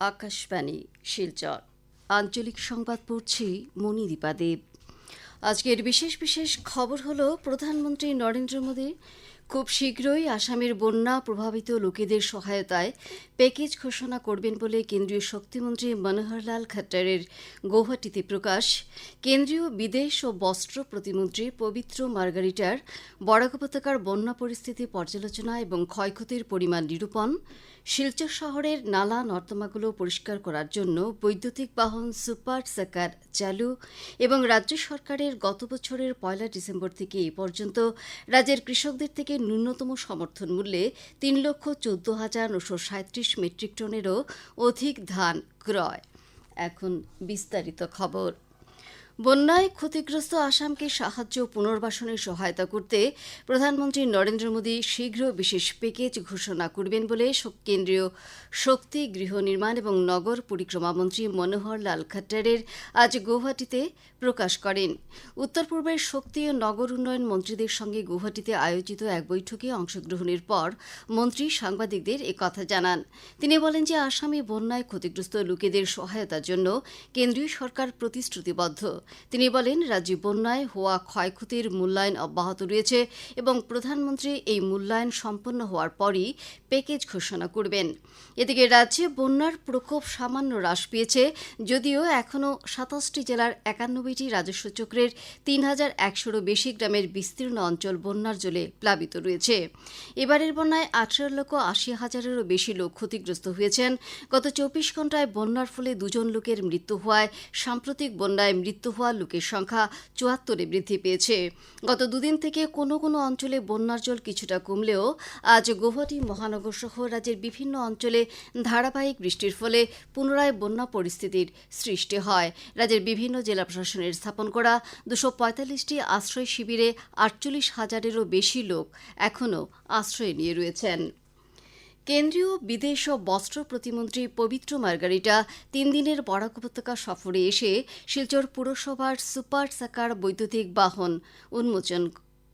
আকাশবাণী, শিলচর। আঞ্চলিক সংবাদ পড়ছি মণিদীপা দেব। আজকের বিশেষ বিশেষ খবর হল, প্রধানমন্ত্রী নরেন্দ্র মোদী খুব শীঘ্রই আসামের বন্যা প্রভাবিত লোকেদের সহায়তায় প্যাকেজ ঘোষণা করবেন বলে কেন্দ্রীয় শক্তিমন্ত্রী মনোহরলাল খাট্টারের গৌহাটিতে প্রকাশ। কেন্দ্রীয় বিদেশ ও বস্ত্র প্রতিমন্ত্রী পবিত্র মার্গারিটার বরাক উপত্যকার বন্যা পরিস্থিতি পর্যালোচনা এবং ক্ষয়ক্ষতির পরিমাণ নিরূপণ। শিলচর শহরের নালা নর্দমাগুলো পরিষ্কার করার জন্য বৈদ্যুতিক বাহন সুপার সাকার চালু এবং রাজ্য সরকারের গত বছরের পয়লা ডিসেম্বর থেকে এ পর্যন্ত রাজ্যের কৃষকদের থেকে ন্যূনতম সমর্থন মূল্যে তিন লক্ষ চোদ্দ হাজার নশো সাঁত্রিশ মেট্রিক টনেরও অধিক ধান ক্রয়। এখন বিস্তারিত খবর। বন্যায় ক্ষতিগ্রস্ত আসামকে সাহায্য পুনর্বাসনে সহায়তা করতে প্রধানমন্ত্রী নরেন্দ্র মোদী শীঘ্র বিশেষ প্যাকেজ ঘোষণা করবেন বলে কেন্দ্রীয় শক্তি, গৃহ নির্মাণ এবং নগর পরিক্রমা মন্ত্রী মনোহর লাল খাট্টারের আজ গৌহাটিতে প্রকাশ করেন। উত্তর পূর্বের শক্তি ও নগর উন্নয়ন মন্ত্রীদের সঙ্গে গৌহাটিতে আয়োজিত এক বৈঠকে অংশগ্রহণের পর মন্ত্রী সাংবাদিকদের কথা জানান। তিনি বলেন যে আসামে বন্যায় ক্ষতিগ্রস্ত লোকেদের সহায়তার জন্য কেন্দ্রীয় সরকার প্রতিশ্রুতিবদ্ধ। তিনি বলেন, রাজ্যে বন্যায় হওয়া ক্ষয়ক্ষতির মূল্যায়ন অব্যাহত রয়েছে এবং প্রধানমন্ত্রী এই মূল্যায়ন সম্পন্ন হওয়ার পরই প্যাকেজ ঘোষণা করবেন। এদিকে রাজ্যে বন্যার প্রকোপ সামান্য হ্রাস পেয়েছে, যদিও এখনও সাতাশটি জেলার একানব্বইটি রাজস্ব চক্রের তিন হাজার একশোরও বেশি গ্রামের বিস্তীর্ণ অঞ্চল বন্যার জলে প্লাবিত রয়েছে। এবারের বন্যায় আঠারো লক্ষ আশি হাজারেরও বেশি লোক ক্ষতিগ্রস্ত হয়েছেন। গত চব্বিশ ঘন্টায় বন্যার ফলে দুজন লোকের মৃত্যু হওয়ায় সাম্প্রতিক বন্যায় মৃত্যু হওয়া লোকের সংখ্যা চুয়াত্তরে বৃদ্ধি পেয়েছে। গত দুদিন থেকে কোনো কোনো অঞ্চলে বন্যার জল কিছুটা কমলেও আজ গৌহাটি মহানগর সহ রাজ্যের বিভিন্ন অঞ্চলে ধারাবাহিক বৃষ্টির ফলে পুনরায় বন্যা পরিস্থিতির সৃষ্টি হয়। রাজ্যের বিভিন্ন জেলা প্রশাসনের স্থাপন করা দুশো পঁয়তাল্লিশটি আশ্রয় শিবিরে আটচল্লিশ হাজারেরও বেশি লোক এখনও আশ্রয় নিয়ে রয়েছেন। কেন্দ্রীয় বিদেশ ও বস্ত্র প্রতিমন্ত্রী পবিত্র মার্গারিটা তিন দিনের বরাক উপত্যকা সফরে এসে শিলচর পুরসভার সুপার সাকার বৈদ্যুতিক বাহন উন্মোচন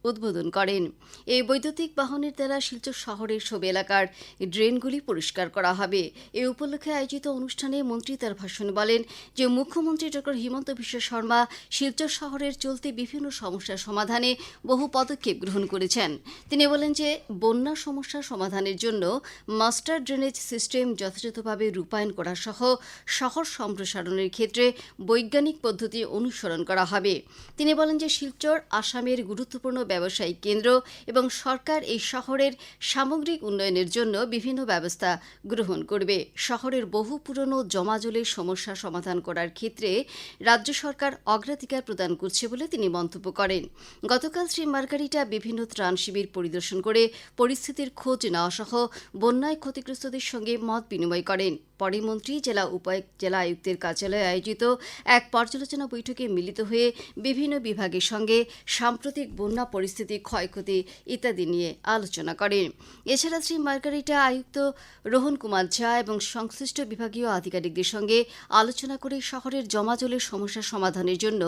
উদ্বোধন করেন। এই বৈদ্যুতিক বাহনের দ্বারা শিলচর শহরের সব এলাকার ড্রেনগুলি পরিষ্কার করা হবে। এ উপলক্ষে আয়োজিত অনুষ্ঠানে মন্ত্রী তার ভাষণ বলেন যে, মুখ্যমন্ত্রী ড. হিমন্ত বিশ্ব শর্মা শিলচর শহরের চলতি বিভিন্ন সমস্যার সমাধানে বহু পদক্ষেপ গ্রহণ করেছেন। তিনি বলেন যে, বন্যা সমস্যা সমাধানের জন্য মাস্টার ড্রেনেজ সিস্টেম যথাযথভাবে রূপায়ণ করা সহ শহর সম্প্রসারণের ক্ষেত্রে বৈজ্ঞানিক পদ্ধতি অনুসরণ করা হবে। তিনি বলেন যে, শিলচর আসামের গুরুত্বপূর্ণ ব্যবসায়িক কেন্দ্র এবং সরকার এই শহরের সামগ্রিক উন্নয়নের জন্য বিভিন্ন ব্যবস্থা গ্রহণ করবে। শহরের বহু পুরনো জমাজলের সমস্যা সমাধান করার ক্ষেত্রে রাজ্য সরকার অগ্রাধিকার প্রদান করছে বলে তিনি মন্তব্য করেন। গতকাল শ্রী মার্গারিটা বিভিন্ন ত্রাণ শিবির পরিদর্শন করে পরিস্থিতির খোঁজ নেওয়া সহ বন্যায় ক্ষতিগ্রস্তদের সঙ্গে মত বিনিময় করেন। পরে মন্ত্রী, জেলা উপায়ুক্ত, জেলা আয়ুক্তের কার্যালয়ে আয়োজিত এক পর্যালোচনা বৈঠকে মিলিত হয়ে বিভিন্ন বিভাগের সঙ্গে সাম্প্রতিক বন্যা পরিস্থিতি, ক্ষয়ক্ষতি ইত্যাদি নিয়ে আলোচনা করেন। এছাড়া শ্রী মার্গারিটা আয়ুক্ত রোহন কুমার ঝা এবং সংশ্লিষ্ট বিভাগীয় আধিকারিকদের সঙ্গে আলোচনা করে শহরের জমাজলের সমস্যা সমাধানের জন্য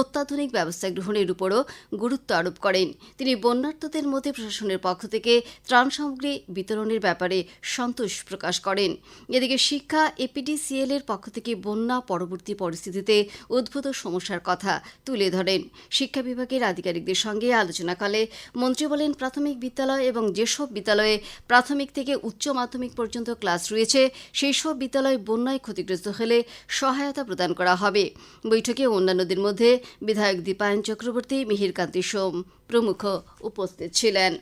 অত্যাধুনিক ব্যবস্থা গ্রহণের উপরও গুরুত্ব আরোপ করেন। তিনি বন্যার্থদের মধ্যে প্রশাসনের পক্ষ থেকে ত্রাণ সামগ্রী বিতরণের ব্যাপারে সন্তোষ প্রকাশ করেন। এদিকে শিক্ষা, এপিডিসিএল এর পক্ষ থেকে বন্যা পরবর্তী পরিস্থিতিতে উদ্ভূত সমস্যার কথা তুলে ধরেন। শিক্ষা বিভাগের আধিকারিকদের সঙ্গে আলোচনাকালে মন্ত্রী বলেন, প্রাথমিক বিদ্যালয় এবং যেসব বিদ্যালয়ে প্রাথমিক থেকে উচ্চ মাধ্যমিক পর্যন্ত ক্লাস রয়েছে সেই সব বিদ্যালয় বন্যায় ক্ষতিগ্রস্ত হলে সহায়তা প্রদান করা হবে। বৈঠকে অন্যান্যদের মধ্যে বিধায়ক দীপায়ন চক্রবর্তী মিহিরকান্তি সোম প্রমুখ উপস্থিত ছিলেন।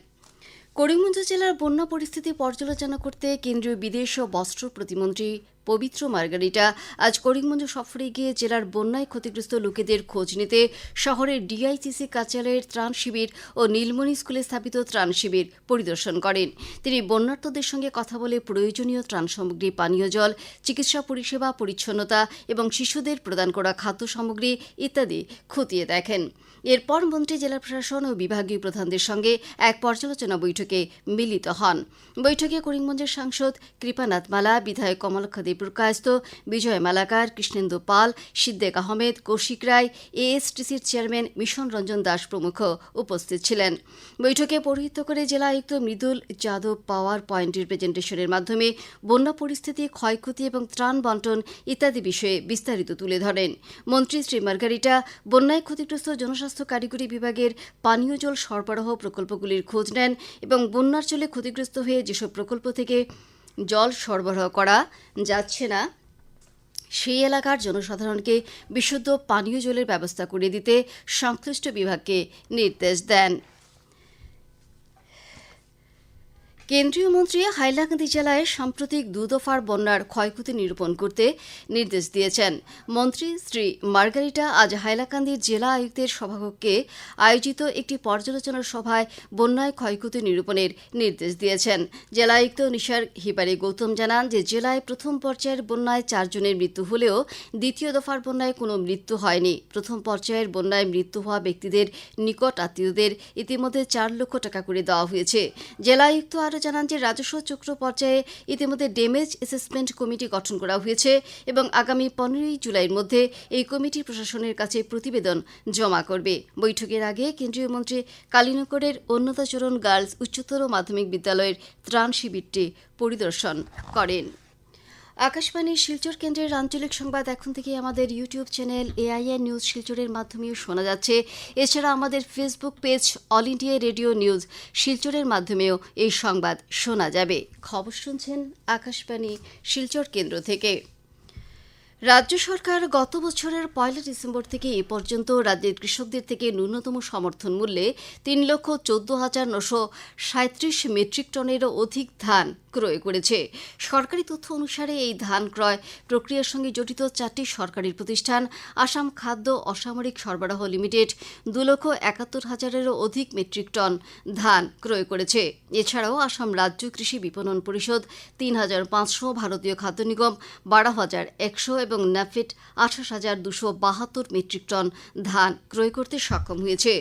করিমগঞ্জ জেলার বন্যা পরিস্থিতি পর্যালোচনা করতে কেন্দ্রীয় বিদেশ ও বস্ত্র প্রতিমন্ত্রী পবিত্র মার্গারিটা। আজ করিমগঞ্জ সফরে গিয়ে জেলার বন্যায় ক্ষতিগ্রস্ত লোকেদের খোঁজ নিতে শহরের ডিআইসিসি কার্যালয়ের ত্রাণ শিবির ও নীলমণি স্কুলে স্থাপিত ত্রাণ শিবির পরিদর্শন করেন। তিনি বন্যার্থদের সঙ্গে কথা বলে প্রয়োজনীয় ত্রাণ সামগ্রী, পানীয় জল, চিকিৎসা পরিষেবা, পরিচ্ছন্নতা এবং শিশুদের প্রদান করা খাদ্য সামগ্রী ইত্যাদি খতিয়ে দেখেন। এরপর মন্ত্রী, জেলা প্রশাসন ও বিভাগীয় প্রধানদের সঙ্গে এক পর্যালোচনা বৈঠকে মিলিত হন। বৈঠকে করিমগঞ্জের সাংসদ কৃপানাথ মালা, বিধায়ক কমলক্ষ দেবপুর কায়স্ত বিজয় মালাকার, কৃষ্ণেন্দু পাল, সিদ্দেক আহমেদ, কৌশিক রায়, এএসটিসির চেয়ারম্যান মিশন রঞ্জন দাস প্রমুখ উপস্থিত ছিলেন। বৈঠকে পৌরহিত্য করে জেলা আয়ুক্ত মৃদুল যাদব পাওয়ার পয়েন্টের প্রেজেন্টেশনের মাধ্যমে বন্যা পরিস্থিতি, ক্ষয়ক্ষতি এবং ত্রাণ বন্টন ইত্যাদি বিষয়ে বিস্তারিত তুলে ধরেন। মন্ত্রী শ্রী মার্গারিটা, বন্যায় ক্ষতিগ্রস্ত জনস্বাস্থ্য কারিগরি বিভাগের পানীয় জল সরবরাহ প্রকল্পগুলির খোঁজ নেন এবং বন্যার চলে ক্ষতিগ্রস্ত হয়ে যেসব প্রকল্প থেকে জল সরবরাহ করা যাচ্ছে না, সেই এলাকার জনসাধারণকে বিশুদ্ধ পানীয় জলের ব্যবস্থা করে দিতে সংশ্লিষ্ট বিভাগকে নির্দেশ দেন। কেন্দ্রীয় মন্ত্রী হাইলাকান্দি জেলায় সাম্প্রতিক দুদফার বন্যার ক্ষয়ক্ষতি নিরূপণ করতে নির্দেশ দিয়েছেন। মন্ত্রী শ্রী মার্গারিটা আজ হাইলাকান্দির জেলা আয়ুক্তের সভাকক্ষে আয়োজিত একটি পর্যালোচনা সভায় বন্যায় ক্ষয়ক্ষতি নিরূপণের নির্দেশ দিয়েছেন। জেলা আয়ুক্ত নিশার হিবারি গৌতম জানান যে, জেলায় প্রথম পর্যায়ের বন্যায় চারজনের মৃত্যু হলেও দ্বিতীয় দফার বন্যায় কোনো মৃত্যু হয়নি। প্রথম পর্যায়ের বন্যায় মৃত্যু হওয়া ব্যক্তিদের নিকট আত্মীয়দের ইতিমধ্যে চার লক্ষ টাকা করে দেওয়া হয়েছে। জেলা আয়ুক্ত আরও জানান যে রাজস্ব চক্র পর্যায়ে ইতিমধ্যে ড্যামেজ অ্যাসেসমেন্ট কমিটি গঠন করা হয়েছে এবং আগামী পনেরোই জুলাইয়ের মধ্যে এই কমিটি প্রশাসনের কাছে প্রতিবেদন জমা করবে। বৈঠকের আগে কেন্দ্রীয় মন্ত্রী কালীনগরের অন্নতাচরণ গার্লস উচ্চতর মাধ্যমিক বিদ্যালয়ের ত্রাণ শিবিরটি পরিদর্শন করেন। আকাশবাণী শিলচর কেন্দ্রের আঞ্চলিক সংবাদ এখন থেকে আমাদের ইউটিউব চ্যানেল এআইএন নিউজ শিলচরের মাধ্যমেও শোনা যাচ্ছে। এছাড়া আমাদের Facebook page All India radio news শিলচরের মাধ্যমেও এই সংবাদ শোনা যাবে। খবর শুনছেন আকাশবাণী শিলচর কেন্দ্র থেকে। রাজ্য সরকার গত বছরের পয়লা ডিসেম্বর থেকে এ পর্যন্ত রাজ্যের কৃষকদের থেকে ন্যূনতম সমর্থন মূল্যে তিন লক্ষ চোদ্দ হাজার নশো সাঁত্রিশ মেট্রিক টনেরও অধিক ধান ক্রয় করেছে। সরকারি তথ্য অনুসারে এই ধান ক্রয় প্রক্রিয়ার সঙ্গে জড়িত চারটি সরকারি প্রতিষ্ঠান, আসাম খাদ্য অসামরিক সরবরাহ লিমিটেড, দু লক্ষ একাত্তর হাজারেরও অধিক মেট্রিক টন ধান ক্রয় করেছে। এছাড়াও আসাম রাজ্য কৃষি বিপণন পরিষদ, তিন হাজার পাঁচশো ভারতীয় খাদ্য নিগম, বারো হাজার একশো এবং ন্যাফিট, আঠাশ হাজার দুশো বাহাত্তর মেট্রিক টন ধান ক্রয় করতে সক্ষম হয়েছে।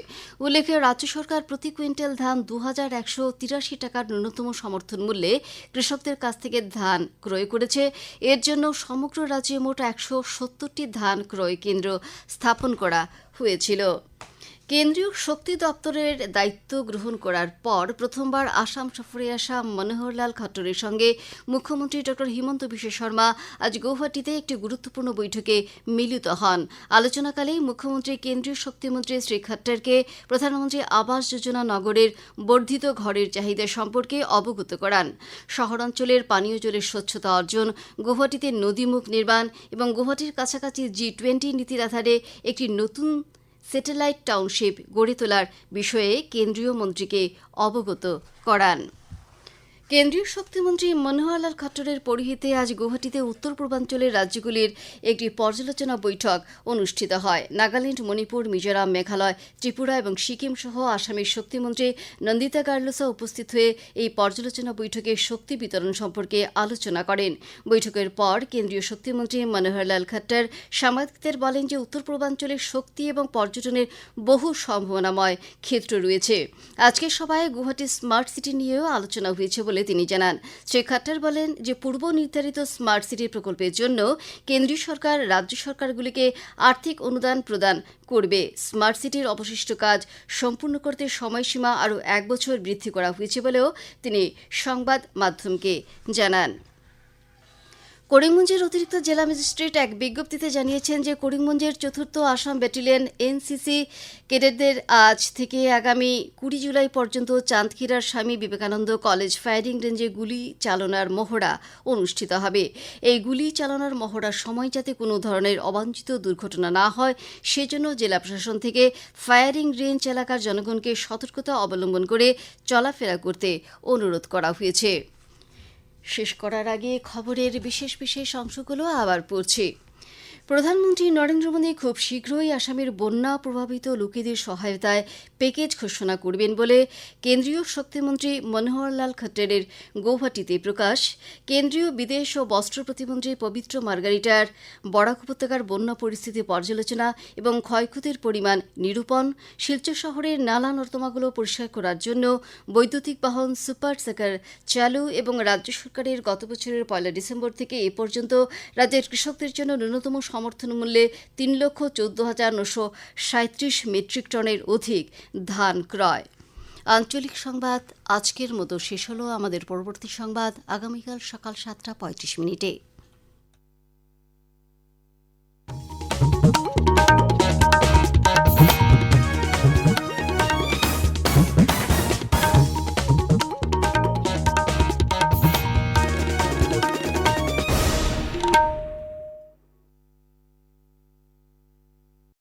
উল্লেখ্য, রাজ্য সরকার প্রতি কুইন্টাল ধান দু হাজার একশো তিরাশি টাকার ন্যূনতম সমর্থন মূল্যে কৃষকদের কাছ থেকে ধান ক্রয় করেছে। এর জন্য সমগ্র রাজ্যে মোট একশো সত্তরটি ধান ক্রয় কেন্দ্র স্থাপন করা হয়েছিল। কেন্দ্রীয় শক্তি দপ্তরের দায়িত্ব গ্রহণ করার পর প্রথমবার আসাম সফরে আসা মনোহরলাল খট্টরের সঙ্গে মুখ্যমন্ত্রী ড হিমন্ত বিশ্ব শর্মা আজ গৌহাটিতে একটি গুরুত্বপূর্ণ বৈঠকে মিলিত হন। আলোচনাকালে মুখ্যমন্ত্রী, কেন্দ্রীয় শক্তিমন্ত্রী শ্রী খট্টরকে প্রধানমন্ত্রী আবাস যোজনা নগরের বর্ধিত ঘরের চাহিদা সম্পর্কে অবগত করান। শহরাঞ্চলের পানীয় জলের স্বচ্ছতা অর্জন, গৌহাটিতে নদীমুখ নির্মাণ এবং গৌহাটির কাছাকাছি জি টোয়েন্টি নীতির আধারে একটি নতুন স্যাটেলাইট টাউনশিপ গড়ে তোলার বিষয়ে কেন্দ্রীয় মন্ত্রীকে অবগত করান। কেন্দ্রীয় শক্তিমন্ত্রী মনোহরলাল খট্টরের পরিহিতে আজ গুয়াহাটিতে উত্তর পূর্বাঞ্চলের রাজ্যগুলির একটি পর্যালোচনা বৈঠক অনুষ্ঠিত হয়। নাগাল্যান্ড, মণিপুর, মিজোরাম, মেঘালয়, ত্রিপুরা এবং সিকিম সহ আসামের শক্তিমন্ত্রী নন্দিতা গার্লসা উপস্থিত হয়ে এই পর্যালোচনা বৈঠকে শক্তি বিতরণ সম্পর্কে আলোচনা করেন। বৈঠকের পর কেন্দ্রীয় শক্তিমন্ত্রী মনোহরলাল খট্টর সাংবাদিকদের বলেন যে উত্তর পূর্বাঞ্চলের শক্তি এবং পর্যটনের বহু সম্ভাবনাময় ক্ষেত্র রয়েছে। আজকের সভায় গুয়াহাটি স্মার্ট সিটি নিয়েও আলোচনা হয়েছে বলে তিনি জানান, শ্রী খাট্টার বলেন যে পূর্ব নির্ধারিত স্মার্ট সিটি প্রকল্পের জন্য কেন্দ্রীয় সরকার, রাজ্য সরকারগুলিকে আর্থিক অনুদান প্রদান করবে। স্মার্ট সিটির অবশিষ্ট কাজ সম্পূর্ণ করতে সময়সীমা আরও এক বছর বৃদ্ধি করা হয়েছে বলেও তিনি সংবাদ মাধ্যমকে জানান। করিমগঞ্জের অতিরিক্ত জেলা ম্যাজিস্ট্রেট এক বিজ্ঞপ্তিতে জানিয়েছেন যে করিমগঞ্জের চতুর্থ আসাম ব্যাটালিয়ন এনসিসি ক্যাডেটদের আজ থেকে আগামী কুড়ি জুলাই পর্যন্ত চাঁদখিরার স্বামী বিবেকানন্দ কলেজ ফায়ারিং রেঞ্জে গুলি চালনার মহড়া অনুষ্ঠিত হবে। এই গুলি চালনার মহড়ার সময় যাতে কোনো ধরনের অবাঞ্ছিত দুর্ঘটনা না হয়, সেজন্য জেলা প্রশাসন থেকে ফায়ারিং রেঞ্জ এলাকার জনগণকে সতর্কতা অবলম্বন করে চলাফেরা করতে অনুরোধ করা হয়েছে। শেষ করার আগে খবরের বিশেষ বিশেষ অংশগুলো আবার পড়ছি। প্রধানমন্ত্রী নরেন্দ্র মোদী খুব শীঘ্রই আসামের বন্যা প্রভাবিত লোকেদের সহায়তায় প্যাকেজ ঘোষণা করবেন বলে কেন্দ্রীয় শক্তিমন্ত্রী মনোহরলাল খট্টরের গৌহাটিতে প্রকাশ। কেন্দ্রীয় বিদেশ ও বস্ত্র প্রতিমন্ত্রী পবিত্র মার্গারিটার বরাক উপত্যকার বন্যা পরিস্থিতি পর্যালোচনা এবং ক্ষয়ক্ষতির পরিমাণ নিরূপণ, শিলচর শহরের নালা নর্দমাগুলো পরিষ্কার করার জন্য বৈদ্যুতিক বাহন সুপার সেকার চালু এবং রাজ্য সরকারের গত বছরের পয়লা ডিসেম্বর থেকে এ পর্যন্ত রাজ্যের কৃষকদের জন্য ন্যূনতম সমর্থন মূল্যে তিন লক্ষ চোদ্দ হাজার নশো সাঁত্রিশ মেট্রিক টনের অধিক ধান ক্রয়। আঞ্চলিক সংবাদ, আজকের মতো শেষ হলো আমাদের পরবর্তী সংবাদ। আগামীকাল সকাল সাতটা পঁয়ত্রিশ মিনিটে।